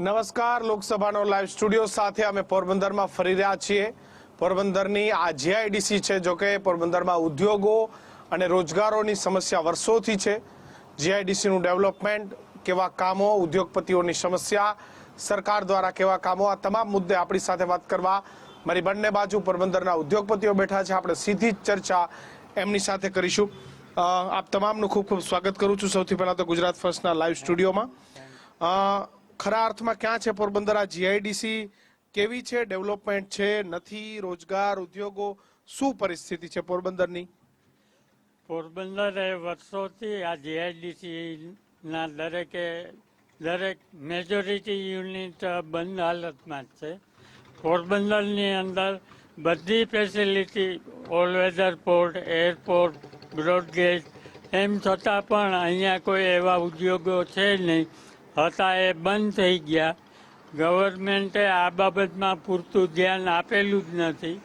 નમસ્કાર, લોકસભાનો live studio સાથે અમે પોરબંદરમાં ફરી રહ્યા છીએ. પોરબંદરની આ જીઆઈડીસી છે જોકે પોરબંદરમાં ઉદ્યોગો અને રોજગારોની સમસ્યા વર્ષોથી છે. જીઆઈડીસીનું ડેવલપમેન્ટ કેવા કામો, ઉદ્યોગપતિઓની સમસ્યા, સરકાર દ્વારા કેવા કામો, આ તમામ મુદ્દે આપણી સાથે વાત કરવા મારી બંને બાજુ પોરબંદરના ઉદ્યોગપતિઓ બેઠા છે. આપણે સીધી જ ચર્ચા એમની સાથે કરીશું. આપ તમામનું ખૂબ ખૂબ સ્વાગત કરું છું. સૌથી પહેલાં તો ગુજરાત ફર્સ્ટના લાઈવ સ્ટુડિયોમાં ખરા અર્થમાં ક્યાં છે પોરબંદર? આ જીઆઈડીસી કેવી છે? ડેવલપમેન્ટ છે? નથી? રોજગાર, ઉદ્યોગો? શું પરિસ્થિતિ છે પોરબંદરની? પોરબંદર એ વર્ષોથી આ જીઆઈડીસીના દરેકે, દરેક મેજોરિટી યુનિટ બંધ હાલતમાં જ છે. પોરબંદરની અંદર બધી facility all weather port airport broad gauge એમ છતાં પણ અહીંયા કોઈ એવા ઉદ્યોગો છે નહીં. હતા એ બંધ થઈ ગયા. ગવર્મેન્ટે આ બાબતમાં પૂરતું ધ્યાન આપેલું જ નથી.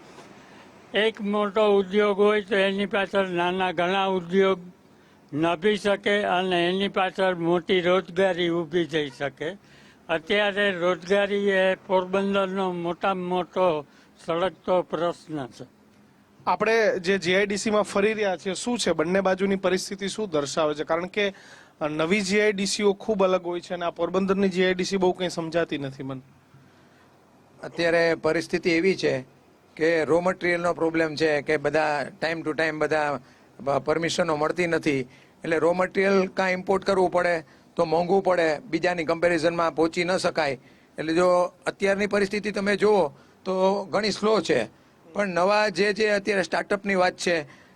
એક મોટો ઉદ્યોગ હોય તો એની પાછળ નાના ઘણા ઉદ્યોગ નભી શકે અને એની પાછળ મોટી રોજગારી ઊભી થઈ શકે. અત્યારે રોજગારી એ પોરબંદરનો મોટામાં મોટો સળગતો પ્રશ્ન છે. આપણે જે જીઆઈડીસીમાં ફરી રહ્યા છીએ, શું છે? બંને બાજુની પરિસ્થિતિ શું દર્શાવે છે? કારણ કે નવી જીઆઈડીસીઓ ખૂબ અલગ હોય છે અને આ પોરબંદરની જીઆઈડીસી બહુ કંઈ સમજાતી નથી મને. અત્યારે પરિસ્થિતિ એવી છે કે રો મટીરિયલનો પ્રોબ્લેમ છે, કે બધા ટાઈમ ટુ ટાઈમ બધા પરમિશનો મળતી નથી. એટલે રો મટીરિયલ કાં ઇમ્પોર્ટ કરવું પડે તો મોંઘું પડે, બીજાની કમ્પેરિઝનમાં પહોંચી ન શકાય. એટલે જો અત્યારની પરિસ્થિતિ તમે જુઓ તો ઘણી સ્લો છે. પણ નવા જે જે અત્યારે સ્ટાર્ટઅપની વાત છે,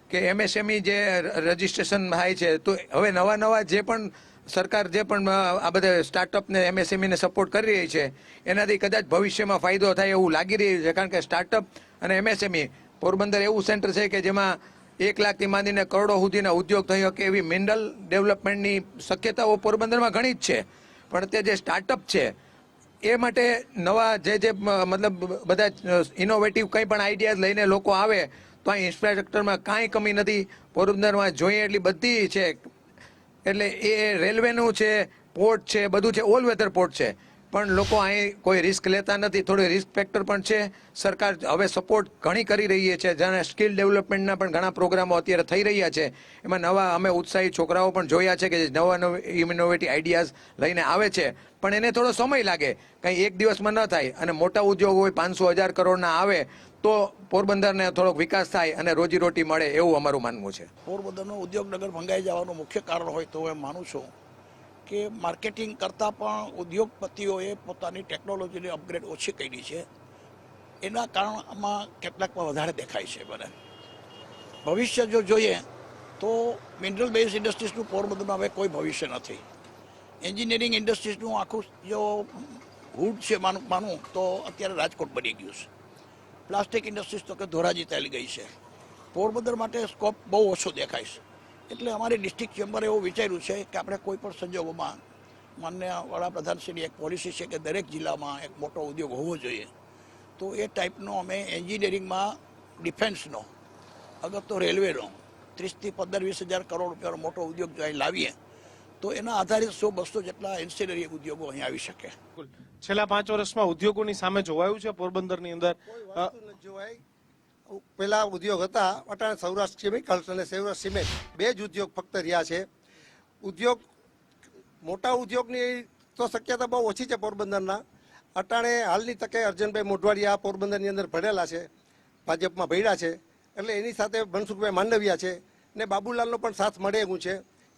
કે એમએસએમઈ જે રજીસ્ટ્રેશન થાય છે, તો હવે નવા નવા જે પણ સરકાર જે પણ આ બધા સ્ટાર્ટઅપને એમએસએમઈને સપોર્ટ કરી રહી છે, એનાથી કદાચ ભવિષ્યમાં ફાયદો થાય એવું લાગી રહ્યું છે, કારણ કે સ્ટાર્ટઅપ અને એમએસએમઈ પોરબંદર એવું સેન્ટર છે કે જેમાં એક લાખથી માંડીને કરોડો સુધીના ઉદ્યોગ થઈ શકે એવી મિનરલ ડેવલપમેન્ટની શક્યતાઓ પોરબંદરમાં ઘણી જ છે. પણ તે જે સ્ટાર્ટઅપ છે એ માટે નવા જે જે મતલબ બધા ઇનોવેટિવ કંઈ પણ આઈડિયાઝ લઈને લોકો આવે, તો આ ઇન્ફ્રાસ્ટ્રક્ચરમાં કાંઈ કમી નથી. પોરબંદરમાં જોઈએ એટલી બધી છે. એટલે એ રેલવેનું છે પોર્ટ છે, બધું છે ઓલ વેધર પોર્ટ છે. પણ લોકો અહીં કોઈ રિસ્ક લેતા નથી. થોડું રિસ્ક ફેક્ટર પણ છે. સરકાર હવે સપોર્ટ ઘણી કરી રહી છે. જાણે સ્કિલ ડેવલપમેન્ટના પણ ઘણા પ્રોગ્રામો અત્યારે થઈ રહ્યા છે. એમાં નવા અમે ઉત્સાહી છોકરાઓ પણ જોયા છે કે જે નવા નવા ઇનોવેટિવ આઈડિયાઝ લઈને આવે છે. પણ એને થોડો સમય લાગે. કંઈ એક દિવસમાં ન થાય અને મોટા ઉદ્યોગ હોય પાંચસો હજાર કરોડના આવે તો પોરબંદરને થોડોક વિકાસ થાય અને રોજીરોટી મળે એવું અમારું માનવું છે. પોરબંદરનો ઉદ્યોગનગર ભંગાઈ જવાનું મુખ્ય કારણ હોય તો હું એમ માનું છું. કે માર્કેટિંગ કરતાં પણ ઉદ્યોગપતિઓએ પોતાની ટેકનોલોજીની અપગ્રેડ ઓછી કરી છે. એના કારણમાં કેટલાકમાં વધારે દેખાય છે મને. ભવિષ્ય જો જોઈએ તો મિનરલ બેઝ ઇન્ડસ્ટ્રીઝનું પોરબંદરમાં હવે કોઈ ભવિષ્ય નથી. એન્જિનિયરિંગ ઇન્ડસ્ટ્રીઝનું આખું જો હુડ છે માનું માનું તો અત્યારે રાજકોટ બની ગયું છે. પ્લાસ્ટિક ઇન્ડસ્ટ્રીઝ તો કે ધોરાજી ચાલી ગઈ છે. પોરબંદર માટે સ્કોપ બહુ ઓછો દેખાય છે. એટલે અમારી ડિસ્ટ્રિક્ટ ચેમ્બરે એવું વિચાર્યું છે કે આપણે કોઈ પણ સંજોગોમાં માન્ય વડાપ્રધાનશ્રીની એક પોલિસી છે કે દરેક જિલ્લામાં એક મોટો ઉદ્યોગ હોવો જોઈએ. તો એ ટાઈપનો અમે એન્જિનિયરિંગમાં ડિફેન્સનો અગર તો રેલવેનો ત્રીસથી પંદર વીસ હજાર કરોડ રૂપિયાનો મોટો ઉદ્યોગ જો અહીં લાવીએ તો એના આધારિત સો બસો જેટલા એન્સિનરી ઉદ્યોગો અહીં આવી શકે. છેલ્લા પાંચ વર્ષમાં ઉદ્યોગોની સામે જોવાયું છે પોરબંદરની અંદર. જોવાય પેલા ઉદ્યોગ હતા અટાણે સૌરાષ્ટ્ર કેમિકલ્સ અને સૌરાષ્ટ્ર સિમેન્ટ. બે જ ઉદ્યોગ ફક્ત રહ્યા છે. ઉદ્યોગ, મોટા ઉદ્યોગની તો શક્યતા બહુ ઓછી છે પોરબંદરના. અટાણે હાલની તકે અર્જનભાઈ મોઢવાડિયા પોરબંદરની અંદર ભણેલા છે, ભાજપમાં ભર્યા છે. એટલે એની સાથે મનસુખભાઈ માંડવિયા છે ને બાબુલાલનો પણ સાથ મળે એવું છે.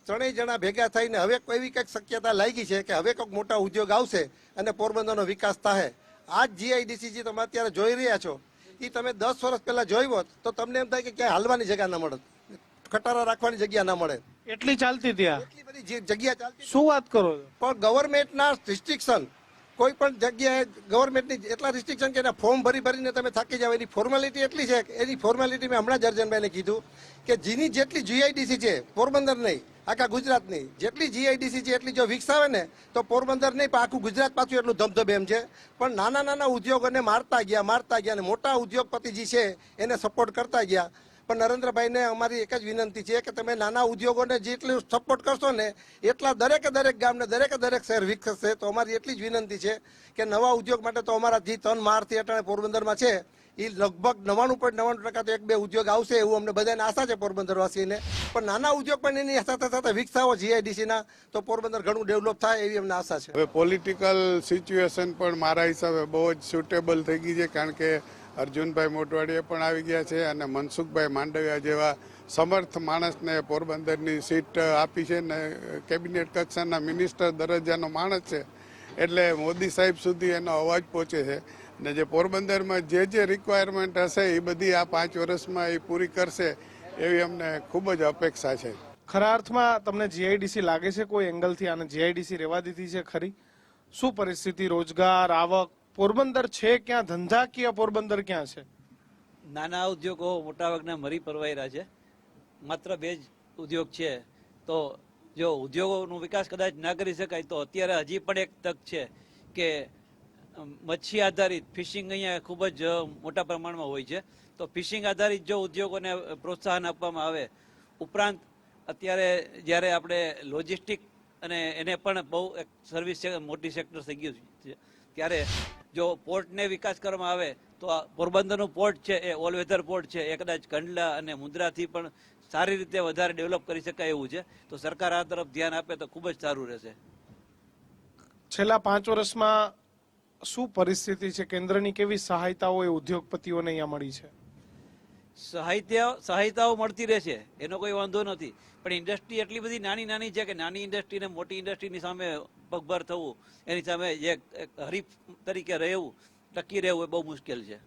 ત્રણેય જણા ભેગા થઈને હવે એવી કંઈક શક્યતા લાગી છે કે હવે કોઈક મોટા ઉદ્યોગ આવશે અને પોરબંદરનો વિકાસ થાય આ જ જીઆઈડીસી જે તમે અત્યારે જોઈ રહ્યા છો. એ તમે દસ વર્ષ પહેલા જોયું હોત તો તમને એમ થાય કે ક્યાંય હાલવાની જગ્યા ના મળે ખટારા રાખવાની જગ્યા ના મળે. એટલી ચાલતી ત્યાં? એટલી બધી જે જગ્યા ચાલતી શું વાત કરો છો? પણ ગવર્મેન્ટના રિસ્ટ્રિક્શન કોઈ પણ જગ્યાએ ગવર્મેન્ટની એટલા રિસ્ટ્રિક્શન કે એના ફોર્મ ભરી ભરીને તમે થાકી જાવ એની ફોર્માલિટી એટલી છે એની ફોર્માલિટી મેં હમણાં જ અર્જનભાઈને કીધું કે જેની જેટલી જીઆઈડીસી છે પોરબંદર નહીં આખા ગુજરાતની. જેટલી જીઆઈડીસી છે, એટલી જો વિકસાવે ને, તો પોરબંદર નહીં, પણ આખું ગુજરાત પાછું એટલું ધબધબે એમ છે. પણ નાના નાના ઉદ્યોગોને મારતા ગયા મારતા ગયા અને મોટા ઉદ્યોગપતિ જે છે, એને સપોર્ટ કરતા ગયા. પણ નરેન્દ્રભાઈને અમારી એક જ વિનંતી છે કે તમે નાના ઉદ્યોગોને જેટલું સપોર્ટ કરશો ને, એટલા દરેકે દરેક ગામને, દરેકે દરેક શહેર વિકસશે. તો અમારી એટલી જ વિનંતી છે કે નવા ઉદ્યોગ માટે તો અમારા જે તન મારથી અટાણે પોરબંદરમાં છે એ લગભગ નવાણું પોઈન્ટ નવાણું ટકા તો એક બે ઉદ્યોગ આવશે એવું અમને બધાને આશા છે પોરબંદરવાસીને. પણ નાના ઉદ્યોગ પણ એની સાથે સાથે વિકસાવો જીઆઈડીસીના, તો પોરબંદર ઘણું ડેવલપ થાય એવી અમને આશા છે. હવે પોલિટિકલ સિચ્યુએશન પણ મારા હિસાબે બહુ જ સુટેબલ થઈ ગઈ છે, કારણ કે અર્જુનભાઈ મોટવાડીએ પણ આવી ગયા છે અને મનસુખભાઈ માંડવિયા જેવા સમર્થ માણસને પોરબંદરની સીટ આપી છે ને કેબિનેટ કક્ષાના મિનિસ્ટર દરજ્જાનો માણસ છે. એટલે મોદી સાહેબ સુધી એનો અવાજ પહોંચે છે. ને જે પોરબંદરમાં જે જે રિક્વાયરમેન્ટ હશે એ બધી આ પાંચ વર્ષમાં એ પૂરી કરશે એવી અમને ખૂબ જ અપેક્ષા છે. ખરા અર્થમાં તમને જીઆઈડીસી લાગે છે કોઈ એંગલથી? આને જીઆઈડીસી રહેવા દીધી છે ખરી? શું પરિસ્થિતિ? રોજગાર આવક? પોરબંદર છે ક્યાં? ધંધાકીય પોરબંદર ક્યાં છે? નાના ઉદ્યોગો મોટાભાગના મરી પરવાયરા છે. માત્ર બે જ ઉદ્યોગ છે. તો જો ઉદ્યોગોનો વિકાસ કદાચ ના કરી શકાય તો અત્યારે હજી પણ એક તક છે કે મચ્છી આધારિત ફિશિંગ અહીંયા ખૂબ જ મોટા પ્રમાણમાં હોય છે. તો ફિશિંગ આધારિત જો ઉદ્યોગોને પ્રોત્સાહન આપવામાં આવે, ઉપરાંત અત્યારે જ્યારે આપણે લોજિસ્ટિક અને એને પણ બહુ એક સર્વિસ મોટી સેક્ટર થઈ ગયું છે, ત્યારે જો પોર્ટને વિકાસ કરવામાં આવે, તો આ પોરબંદરનું પોર્ટ છે, એ ઓલ વેધર પોર્ટ છે, એ કદાચ કંડલા અને મુન્દ્રાથી પણ સારી રીતે વધારે ડેવલપ કરી શકાય એવું છે. તો સરકાર આ તરફ ધ્યાન આપે તો ખૂબ જ સારું રહેશે. છેલ્લા પાંચ વર્ષમાં શું પરિસ્થિતિ છે? કેન્દ્રની કેવી સહાયતાઓ એ ઉદ્યોગપતિઓને અહીંયા મળી છે? સાહિત્ય સહાયતાઓ મળતી રહેશે એનો કોઈ વાંધો નથી. પણ ઇન્ડસ્ટ્રી એટલી બધી નાની નાની છે કે નાની ઇન્ડસ્ટ્રીને મોટી ઇન્ડસ્ટ્રીની સામે પગભર થવું એની સામે જે હરીફ તરીકે રહેવું ટકી રહેવું એ બહુ મુશ્કેલ છે.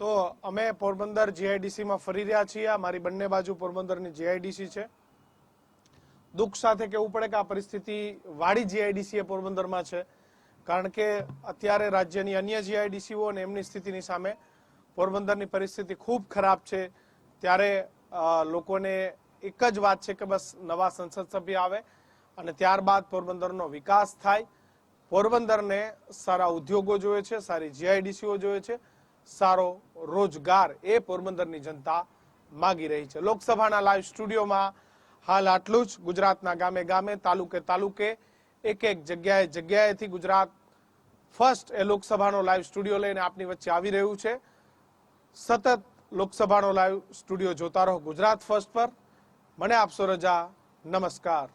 તો અમે પોરબંદર જીઆઈડીસીમાં ફરી રહ્યા છીએ. આ મારી બંને બાજુ પોરબંદરની જીઆઈડીસી છે. દુઃખ સાથે કહેવું પડે કે આ પરિસ્થિતિ વાડી જીઆઈડીસી એ પોરબંદરમાં છે. કારણ કે અત્યારે રાજ્યની અન્ય જીઆઈડીસીઓ અને એમની સ્થિતિની સામે પોરબંદરની પરિસ્થિતિ ખૂબ ખરાબ છે. ત્યારે લોકોને એક જ વાત છે કે બસ નવા સંસદ સભ્ય આવે અને ત્યારબાદ પોરબંદરનો વિકાસ થાય. પોરબંદરને સારા ઉદ્યોગો જોઈએ છે, સારી જીઆઈડીસીઓ જોઈએ છે, સારો રોજગાર એ પોરબંદરની જનતા માગી રહી છે. લોકસભાના લાઈવ સ્ટુડિયોમાં હાલ આટલું જ. ગુજરાતના ગામે ગામે, તાલુકે તાલુકે, એક એક જગ્યાએ જગ્યાએથી ગુજરાત ફર્સ્ટ એ લોકસભાનો લાઈવ સ્ટુડિયો લઈને આપની વચ્ચે આવી રહ્યું છે. સતત લોકસભાનો લાઈવ સ્ટુડિયો જોતા રહો ગુજરાત ફર્સ્ટ પર. મને આપશો રજા. નમસ્કાર.